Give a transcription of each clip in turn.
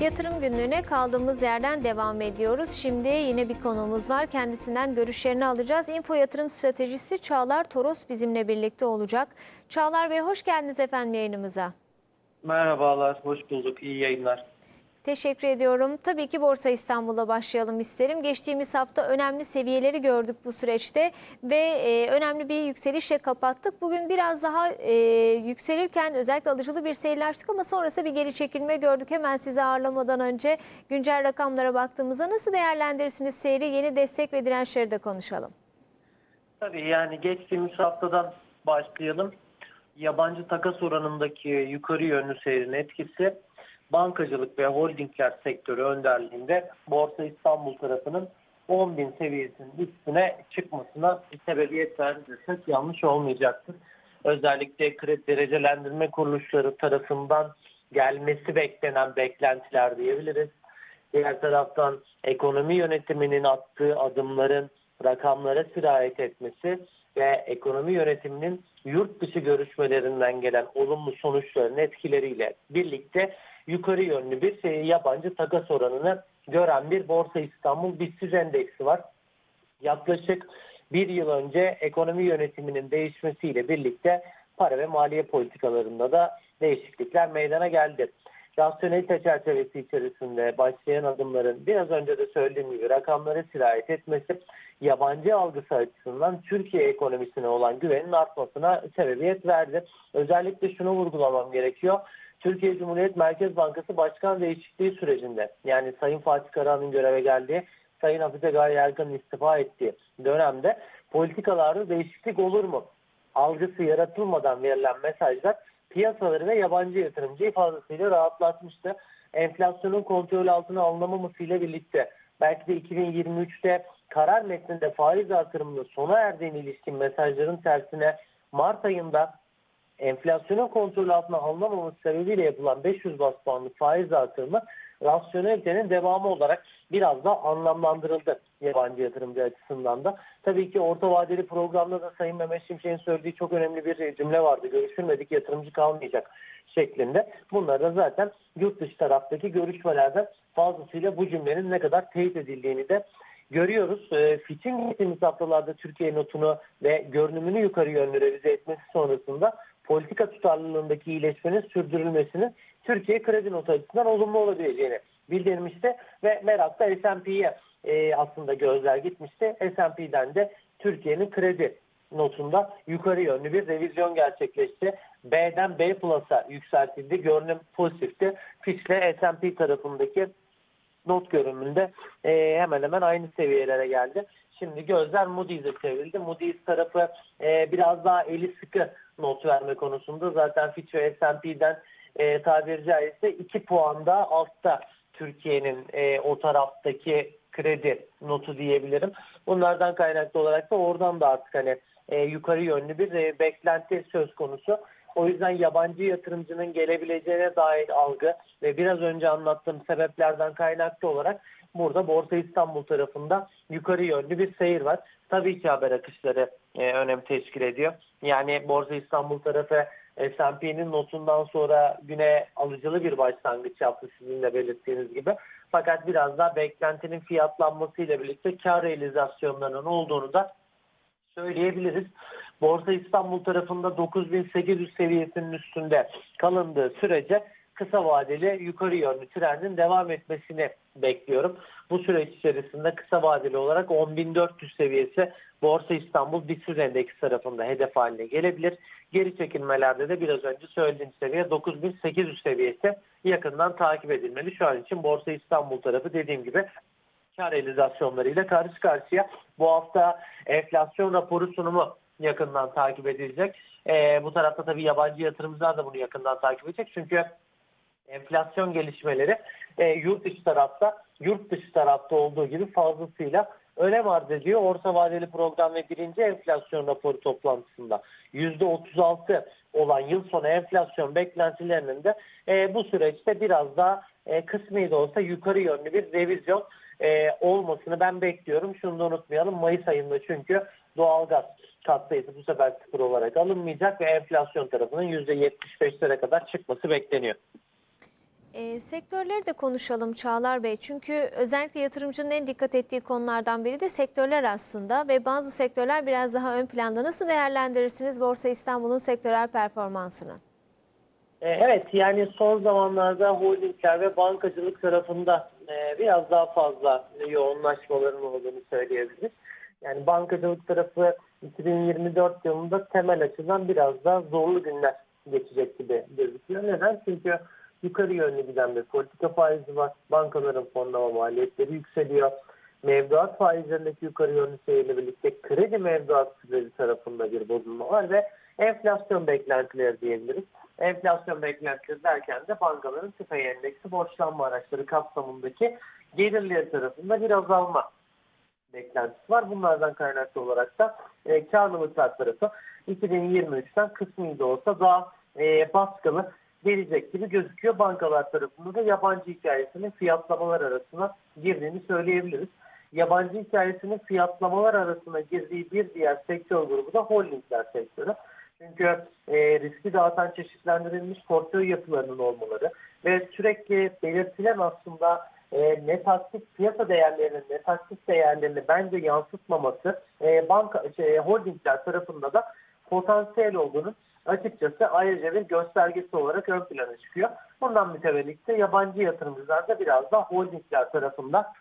Yatırım günlüğüne kaldığımız yerden devam ediyoruz. Şimdi yine bir konuğumuz var. Kendisinden görüşlerini alacağız. Info Yatırım Stratejisi Çağlar Toros bizimle birlikte olacak. Çağlar Bey hoş geldiniz efendim yayınımıza. Merhabalar, hoş bulduk. İyi yayınlar. Teşekkür ediyorum. Tabii ki Borsa İstanbul'la başlayalım isterim. Geçtiğimiz hafta önemli seviyeleri gördük bu süreçte ve e, önemli bir yükselişle kapattık. Bugün biraz daha e, yükselirken özellikle alıcılı bir seyirlaştık ama sonrasında bir geri çekilme gördük. Hemen sizi ağırlamadan önce güncel rakamlara baktığımızda nasıl değerlendirirsiniz seyri? Yeni destek ve dirençleri de konuşalım. Tabii yani geçtiğimiz haftadan başlayalım. Yabancı takas oranındaki yukarı yönlü seyrin etkisi bankacılık ve holdingler sektörü önderliğinde Borsa İstanbul tarafının 10 bin seviyesinin üstüne çıkmasına sebebiyet verdi desek yanlış olmayacaktır. Özellikle kredi derecelendirme kuruluşları tarafından gelmesi beklenen beklentiler diyebiliriz. Diğer taraftan ekonomi yönetiminin attığı adımların rakamlara sirayet etmesi ve ekonomi yönetiminin yurt dışı görüşmelerinden gelen olumlu sonuçların etkileriyle birlikte yukarı yönlü bir yabancı takas oranını gören bir Borsa İstanbul BIST endeksi var. Yaklaşık bir yıl önce ekonomi yönetiminin değişmesiyle birlikte para ve maliye politikalarında da değişiklikler meydana geldi. Rasyonelite çerçevesi içerisinde başlayan adımların biraz önce de söylediğim gibi rakamlara sirayet etmesi yabancı algısı açısından Türkiye ekonomisine olan güvenin artmasına sebebiyet verdi. Özellikle şunu vurgulamam gerekiyor. Türkiye Cumhuriyet Merkez Bankası başkan değişikliği sürecinde yani Sayın Fatih Karahan'ın göreve geldiği, Sayın Hafize Gaye Erkan'ın istifa ettiği dönemde politikalarda değişiklik olur mu? Algısı yaratılmadan verilen mesajlar piyasaları ve yabancı yatırımcıyı fazlasıyla rahatlatmıştı. Enflasyonun kontrol altına alınamamasıyla birlikte belki de 2023'te karar metninde faiz artırımının sona erdiğine ilişkin mesajların tersine Mart ayında enflasyonun kontrol altına alınamaması sebebiyle yapılan 500 bas puanlık faiz artırımı rasyonelitenin devamı olarak biraz da anlamlandırıldı yabancı yatırımcı açısından da. Tabii ki orta vadeli programda da Sayın Mehmet Şimşek'in söylediği çok önemli bir cümle vardı. Görüşülmedik yatırımcı kalmayacak şeklinde. Bunlar da zaten yurt dışı taraftaki görüşmelerde fazlasıyla bu cümlenin ne kadar teyit edildiğini de görüyoruz. E, Fitch'in geçtiğimiz haftalarda Türkiye notunu ve görünümünü yukarı yönlü revize etmesi sonrasında politika tutarlılığındaki iyileşmenin sürdürülmesinin Türkiye kredi notu açısından olumlu olabileceğini bildirmişti ve merakta S&P'ye e, aslında gözler gitmişti. S&P'den de Türkiye'nin kredi notunda yukarı yönlü bir revizyon gerçekleşti. B'den B Plus'a yükseltildi. Görünüm pozitifti. Fitch ile S&P tarafındaki not görünümünde e, hemen hemen aynı seviyelere geldi. Şimdi gözler Moody's'e çevrildi. Moody's tarafı e, biraz daha eli sıkı not verme konusunda. Zaten Fitch ve S&P'den e, tabiri caizse 2 puan da altta Türkiye'nin e, o taraftaki kredi notu diyebilirim. Bunlardan kaynaklı olarak da oradan da artık hani e, yukarı yönlü bir e, beklenti söz konusu. O yüzden yabancı yatırımcının gelebileceğine dair algı ve biraz önce anlattığım sebeplerden kaynaklı olarak burada Borsa İstanbul tarafında yukarı yönlü bir seyir var. Tabii ki haber akışları e, önem teşkil ediyor. Yani Borsa İstanbul tarafı S&P'nin notundan sonra güne alıcılı bir başlangıç yaptı sizin de belirttiğiniz gibi. Fakat biraz daha beklentinin fiyatlanmasıyla birlikte kar realizasyonlarının olduğunu da söyleyebiliriz. Borsa İstanbul tarafında 9800 seviyesinin üstünde kalındığı sürece kısa vadeli yukarı yönlü trendin devam etmesini bekliyorum. Bu süreç içerisinde kısa vadeli olarak 10.400 seviyesi Borsa İstanbul BIST Endeks tarafında hedef haline gelebilir. Geri çekilmelerde de biraz önce söylediğim seviye 9800 seviyesi yakından takip edilmeli. Şu an için Borsa İstanbul tarafı dediğim gibi kar realizasyonlarıyla karşı karşıya. Bu hafta enflasyon raporu sunumu yakından takip edilecek. Ee, bu tarafta tabii yabancı yatırımcılar da bunu yakından takip edecek. Çünkü enflasyon gelişmeleri e, yurt dışı tarafta yurt dışı tarafta olduğu gibi fazlasıyla önem arz ediyor. Orta vadeli program ve birinci enflasyon raporu toplantısında %36 olan yıl sonu enflasyon beklentilerinin de e, bu süreçte biraz daha e, kısmi de olsa yukarı yönlü bir revizyon e, olmasını ben bekliyorum. Şunu da unutmayalım Mayıs ayında çünkü doğalgaz katsayısı bu sefer sıfır olarak alınmayacak ve enflasyon tarafının %75'lere kadar çıkması bekleniyor. E, sektörleri de konuşalım Çağlar Bey. Çünkü özellikle yatırımcının en dikkat ettiği konulardan biri de sektörler aslında ve bazı sektörler biraz daha ön planda. Nasıl değerlendirirsiniz Borsa İstanbul'un sektörel performansını? E, Evet yani son zamanlarda holdingler ve bankacılık tarafında e, biraz daha fazla yoğunlaşmaların olduğunu söyleyebiliriz. Yani bankacılık tarafı 2024 yılında temel açıdan biraz daha zorlu günler geçecek gibi gözüküyor. Neden? Çünkü yukarı yönlü giden bir politika faizi var. Bankaların fonlama maliyetleri yükseliyor. Mevduat faizlerindeki yukarı yönlü seyirle birlikte kredi mevduat süreci tarafında bir bozulma var ve enflasyon beklentileri diyebiliriz. Enflasyon beklentileri derken de bankaların tüfe endeksi borçlanma araçları kapsamındaki gelirleri tarafında bir azalma beklentisi var. Bunlardan kaynaklı olarak da e, karlılıklar tarafı 2023'ten kısmi de olsa daha e, baskılı gelecek gibi gözüküyor. Bankalar tarafında da yabancı hikayesinin fiyatlamalar arasına girdiğini söyleyebiliriz. Yabancı hikayesinin fiyatlamalar arasına girdiği bir diğer sektör grubu da holdingler sektörü. Çünkü e, riski dağıtan çeşitlendirilmiş portföy yapılarının olmaları ve sürekli belirtilen aslında e, net aktif piyasa değerlerinin net aktif değerlerini bence yansıtmaması e, banka şey, holdingler tarafında da potansiyel olduğunu açıkçası ayrıca bir göstergesi olarak ön plana çıkıyor. Bundan mütevellit de yabancı yatırımcılar da biraz da holdingler tarafında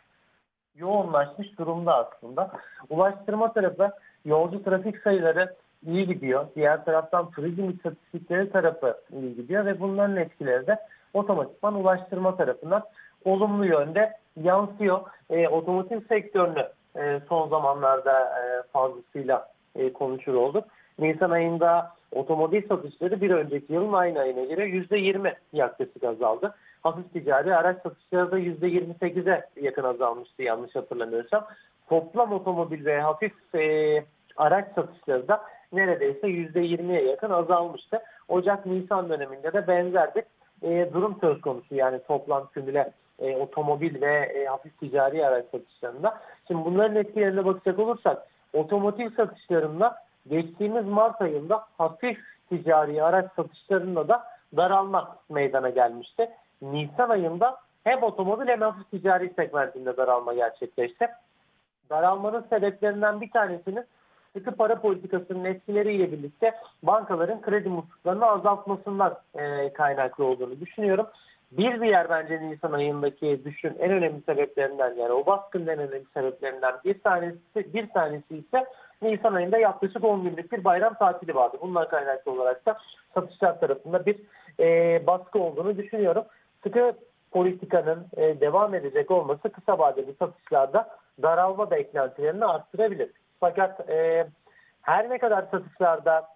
yoğunlaşmış durumda aslında. Ulaştırma tarafı yolcu trafik sayıları iyi gidiyor. Diğer taraftan turizm istatistikleri tarafı iyi gidiyor ve bunların etkileri de otomatikman ulaştırma tarafından olumlu yönde yansıyor. E, otomotiv sektörünü e, son zamanlarda e, fazlasıyla e, konuşur olduk. Nisan ayında otomobil satışları bir önceki yılın aynı ayına göre %20 yaklaşık azaldı. Hafif ticari araç satışları da %28'e yakın azalmıştı yanlış hatırlamıyorsam. Toplam otomobil ve hafif e, araç satışları da neredeyse %20'ye yakın azalmıştı. Ocak-Nisan döneminde de benzer bir e, durum söz konusu. Yani toplam kümüle e, otomobil ve e, hafif ticari araç satışlarında. Şimdi bunların etkilerine bakacak olursak otomotiv satışlarında geçtiğimiz Mart ayında hafif ticari araç satışlarında da daralma meydana gelmişti. Nisan ayında hem otomobil hem hafif ticari segmentinde daralma gerçekleşti. Daralmanın sebeplerinden bir tanesinin sıkı para politikasının etkileriyle birlikte bankaların kredi musluklarını azaltmasından e, kaynaklı olduğunu düşünüyorum. Bir diğer bence Nisan ayındaki düşün en önemli sebeplerinden yani o baskının en önemli sebeplerinden bir tanesi bir tanesi ise Nisan ayında yaklaşık 10 günlük bir bayram tatili vardı. Bundan kaynaklı olarak da satışlar tarafında bir e, baskı olduğunu düşünüyorum. Sıkı politikanın e, devam edecek olması kısa vadeli satışlarda daralma beklentilerini arttırabilir. Fakat e, her ne kadar satışlarda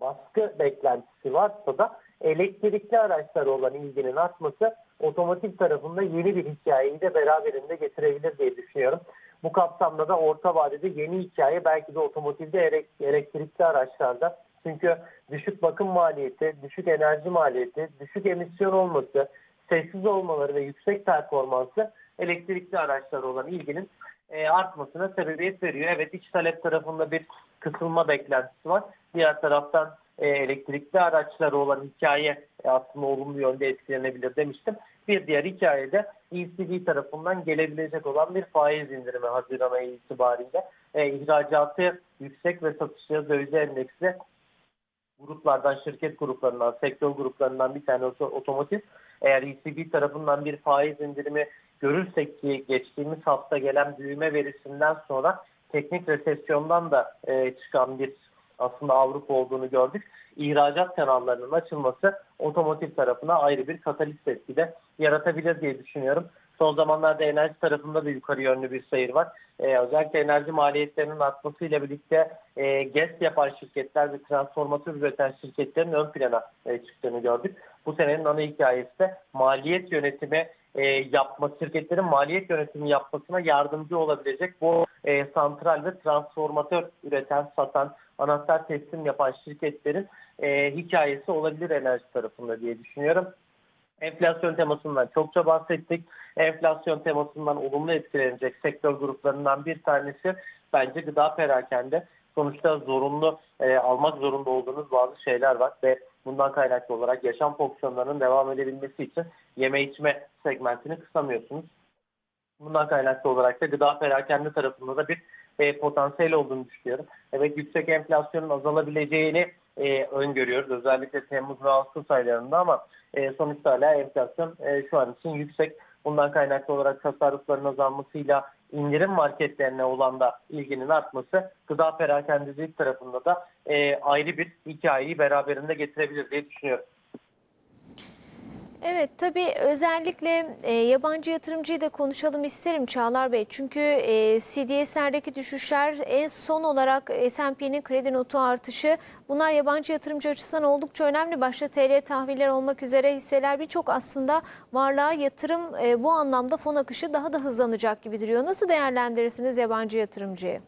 baskı beklentisi varsa da elektrikli araçlara olan ilginin artması otomotiv tarafında yeni bir hikayeyi de beraberinde getirebilir diye düşünüyorum. Bu kapsamda da orta vadede yeni hikaye belki de otomotivde elektrikli araçlarda çünkü düşük bakım maliyeti, düşük enerji maliyeti, düşük emisyon olması, sessiz olmaları ve yüksek performansı elektrikli araçlara olan ilginin e, artmasına sebebiyet veriyor. Evet iç talep tarafında bir kısılma beklentisi var. Diğer taraftan e, elektrikli araçlara olan hikaye e, aslında olumlu yönde etkilenebilir demiştim. Bir diğer hikayede ECB tarafından gelebilecek olan bir faiz indirimi Haziran ayı itibariyle e, ihracatı yüksek ve satışları döviz endeksi gruplardan, şirket gruplarından, sektör gruplarından bir tane otomotiv. Eğer ECB tarafından bir faiz indirimi görürsek ki geçtiğimiz hafta gelen büyüme verisinden sonra teknik resesyondan da e, çıkan bir aslında Avrupa olduğunu gördük. İhracat kanallarının açılması otomotiv tarafına ayrı bir katalist etki de yaratabilir diye düşünüyorum. Son zamanlarda enerji tarafında da yukarı yönlü bir seyir var. Ee, özellikle enerji maliyetlerinin artmasıyla birlikte e, GES yapan şirketler ve transformatör üreten şirketlerin ön plana e, çıktığını gördük. Bu senenin ana hikayesi de maliyet yönetimi e, yapma, şirketlerin maliyet yönetimi yapmasına yardımcı olabilecek bu e, santral ve transformatör üreten, satan, anahtar teslim yapan şirketlerin e, hikayesi olabilir enerji tarafında diye düşünüyorum. Enflasyon temasından çokça bahsettik. Enflasyon temasından olumlu etkilenecek sektör gruplarından bir tanesi bence gıda perakende. sonuçta zorunlu e, almak zorunda olduğunuz bazı şeyler var ve bundan kaynaklı olarak yaşam fonksiyonlarının devam edebilmesi için yeme içme segmentini kısamıyorsunuz. Bundan kaynaklı olarak da gıda perakende tarafında da bir e, potansiyel olduğunu düşünüyorum. Evet yüksek enflasyonun azalabileceğini e, öngörüyoruz. Özellikle Temmuz ve Ağustos aylarında ama e, sonuçta hala enflasyon e, şu an için yüksek. Bundan kaynaklı olarak tasarrufların azalmasıyla indirim marketlerine olan da ilginin artması gıda perakendecilik tarafında da e, ayrı bir hikayeyi beraberinde getirebilir diye düşünüyorum. Evet tabii özellikle e, yabancı yatırımcıyı da konuşalım isterim Çağlar Bey. Çünkü e, CDS'lerdeki düşüşler en son olarak S&P'nin kredi notu artışı bunlar yabancı yatırımcı açısından oldukça önemli. Başta TL tahviller olmak üzere hisseler birçok aslında varlığa yatırım e, bu anlamda fon akışı daha da hızlanacak gibi duruyor. Nasıl değerlendirirsiniz yabancı yatırımcıyı?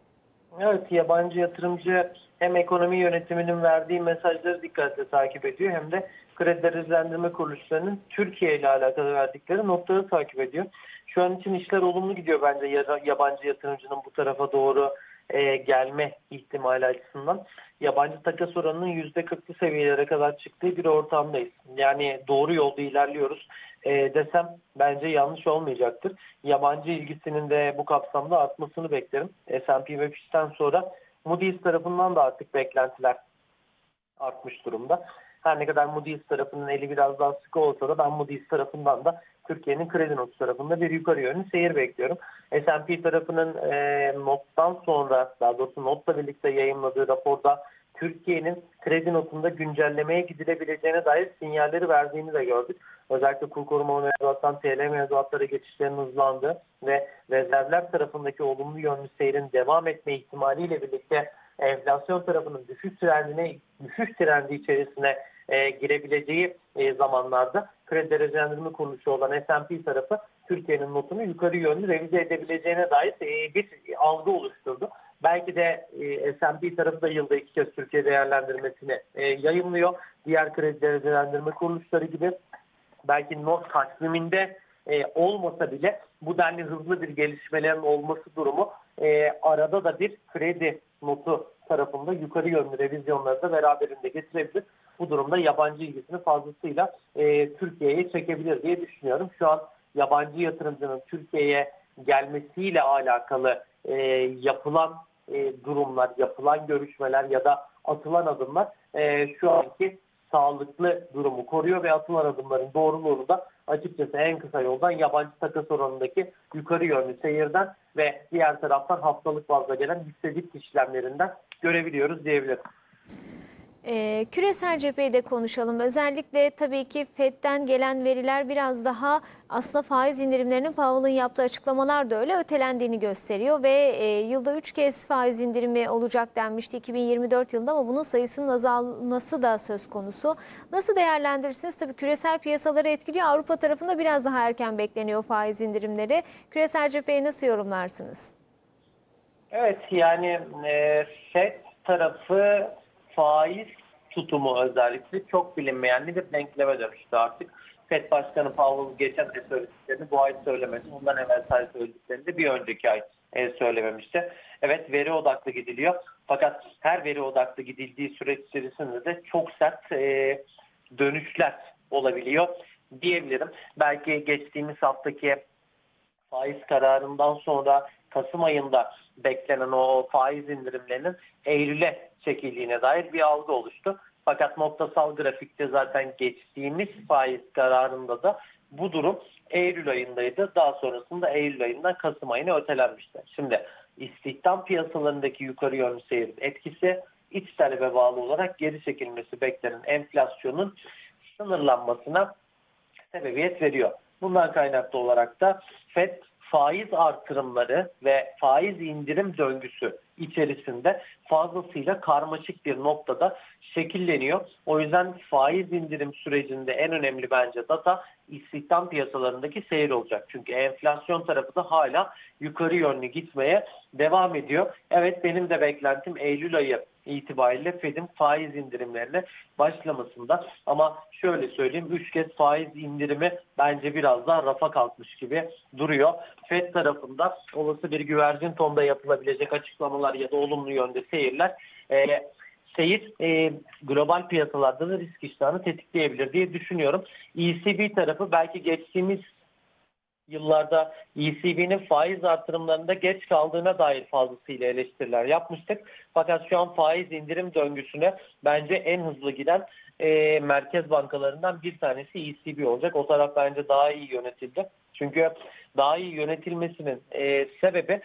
Evet yabancı yatırımcı hem ekonomi yönetiminin verdiği mesajları dikkatle takip ediyor hem de kredi derecelendirme kuruluşlarının Türkiye ile alakalı verdikleri notları takip ediyor. Şu an için işler olumlu gidiyor bence ya- yabancı yatırımcının bu tarafa doğru e, gelme ihtimali açısından. Yabancı takas oranının %40'lı seviyelere kadar çıktığı bir ortamdayız. Yani doğru yolda ilerliyoruz e, desem bence yanlış olmayacaktır. Yabancı ilgisinin de bu kapsamda artmasını beklerim. S&P ve Fitch'ten sonra Moody's tarafından da artık beklentiler artmış durumda. Her ne kadar Moody's tarafının eli biraz daha sıkı olsa da ben Moody's tarafından da Türkiye'nin kredi notu tarafında bir yukarı yönlü seyir bekliyorum. S&P tarafının e, nottan sonra daha doğrusu notla birlikte yayınladığı raporda Türkiye'nin kredi notunda güncellemeye gidilebileceğine dair sinyalleri verdiğini de gördük. Özellikle kur koruma mevduattan TL mevduatlara geçişlerin hızlandığı ve rezervler tarafındaki olumlu yönlü seyrin devam etme ihtimaliyle birlikte enflasyon tarafının düşüş trendine düşüş trendi içerisine e, girebileceği e, zamanlarda kredi derecelendirme kuruluşu olan S&P tarafı Türkiye'nin notunu yukarı yönlü revize edebileceğine dair e, bir algı oluşturdu. Belki de e, S&P tarafı da yılda iki kez Türkiye değerlendirmesini e, yayınlıyor. Diğer kredi derecelendirme kuruluşları gibi belki not takviminde e, olmasa bile bu denli hızlı bir gelişmelerin olması durumu e, arada da bir kredi notu tarafında yukarı yönlü revizyonları da beraberinde getirebilir. Bu durumda yabancı ilgisini fazlasıyla e, Türkiye'ye çekebilir diye düşünüyorum. Şu an yabancı yatırımcının Türkiye'ye gelmesiyle alakalı e, yapılan e, durumlar, yapılan görüşmeler ya da atılan adımlar e, şu anki sağlıklı durumu koruyor ve atılan adımların doğruluğunu da açıkçası en kısa yoldan yabancı takas oranındaki yukarı yönlü seyirden ve diğer taraftan haftalık bazda gelen yükseliş işlemlerinden görebiliyoruz diyebilirim. Ee, küresel cepheyi de konuşalım. Özellikle tabii ki FED'den gelen veriler biraz daha aslında faiz indirimlerinin Powell'ın yaptığı açıklamalar da öyle ötelendiğini gösteriyor ve e, yılda 3 kez faiz indirimi olacak denmişti 2024 yılında ama bunun sayısının azalması da söz konusu. Nasıl değerlendirirsiniz? Tabii küresel piyasaları etkiliyor. Avrupa tarafında biraz daha erken bekleniyor faiz indirimleri. Küresel cepheyi nasıl yorumlarsınız? Evet yani e, FED tarafı faiz tutumu özellikle çok bilinmeyen bir denkleme dönüştü artık. FED Başkanı Powell geçen ay söylediklerini bu ay söylemedi. Ondan evvel ay söylediklerini de bir önceki ay e, söylememişti. Evet veri odaklı gidiliyor. Fakat her veri odaklı gidildiği süreç içerisinde de çok sert e, dönüşler olabiliyor diyebilirim. Belki geçtiğimiz haftaki faiz kararından sonra Kasım ayında beklenen o faiz indirimlerinin Eylül'e çekildiğine dair bir algı oluştu. Fakat noktasal grafikte zaten geçtiğimiz faiz kararında da bu durum Eylül ayındaydı. Daha sonrasında Eylül ayından Kasım ayına ötelenmişti. Şimdi istihdam piyasalarındaki yukarı yönlü seyir etkisi iç talebe bağlı olarak geri çekilmesi beklenen enflasyonun sınırlanmasına sebebiyet veriyor. Bundan kaynaklı olarak da FED faiz artırımları ve faiz indirim döngüsü içerisinde fazlasıyla karmaşık bir noktada şekilleniyor. O yüzden faiz indirim sürecinde en önemli bence data istihdam piyasalarındaki seyir olacak. Çünkü enflasyon tarafı da hala yukarı yönlü gitmeye devam ediyor. Evet benim de beklentim Eylül ayı itibariyle Fed'in faiz indirimlerine başlamasında ama şöyle söyleyeyim 3 kez faiz indirimi bence biraz daha rafa kalkmış gibi duruyor. Fed tarafında olası bir güvercin tonda yapılabilecek açıklamalar ya da olumlu yönde seyirler e, seyir e, global piyasalarda da risk iştahını tetikleyebilir diye düşünüyorum. ECB tarafı belki geçtiğimiz yıllarda ECB'nin faiz artırımlarında geç kaldığına dair fazlasıyla eleştiriler yapmıştık. Fakat şu an faiz indirim döngüsüne bence en hızlı giden e, merkez bankalarından bir tanesi ECB olacak. O taraf bence daha iyi yönetildi. Çünkü daha iyi yönetilmesinin e, sebebi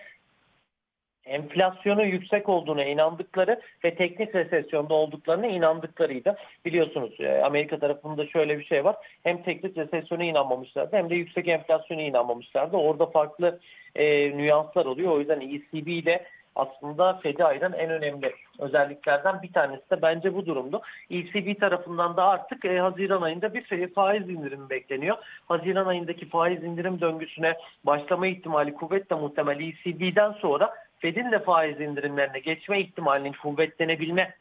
enflasyonun yüksek olduğuna inandıkları ve teknik resesyonda olduklarına inandıklarıydı. Biliyorsunuz e, Amerika tarafında şöyle bir şey var. Hem teknik resesyona inanmamışlardı hem de yüksek enflasyona inanmamışlardı. Orada farklı e, nüanslar oluyor. O yüzden ECB ile aslında Fed'i ayıran en önemli özelliklerden bir tanesi de bence bu durumdu. ECB tarafından da artık e, Haziran ayında bir faiz indirimi bekleniyor. Haziran ayındaki faiz indirim döngüsüne başlama ihtimali kuvvetle muhtemel ECB'den sonra Fed'in de faiz indirimlerine geçme ihtimalinin kuvvetlenebilme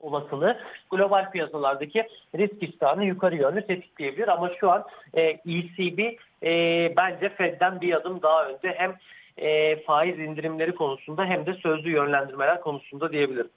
olasılığı global piyasalardaki risk iştahını yukarı yönlü tetikleyebilir. Ama şu an e, ECB e, bence Fed'den bir adım daha önde hem e, faiz indirimleri konusunda hem de sözlü yönlendirmeler konusunda diyebilirim.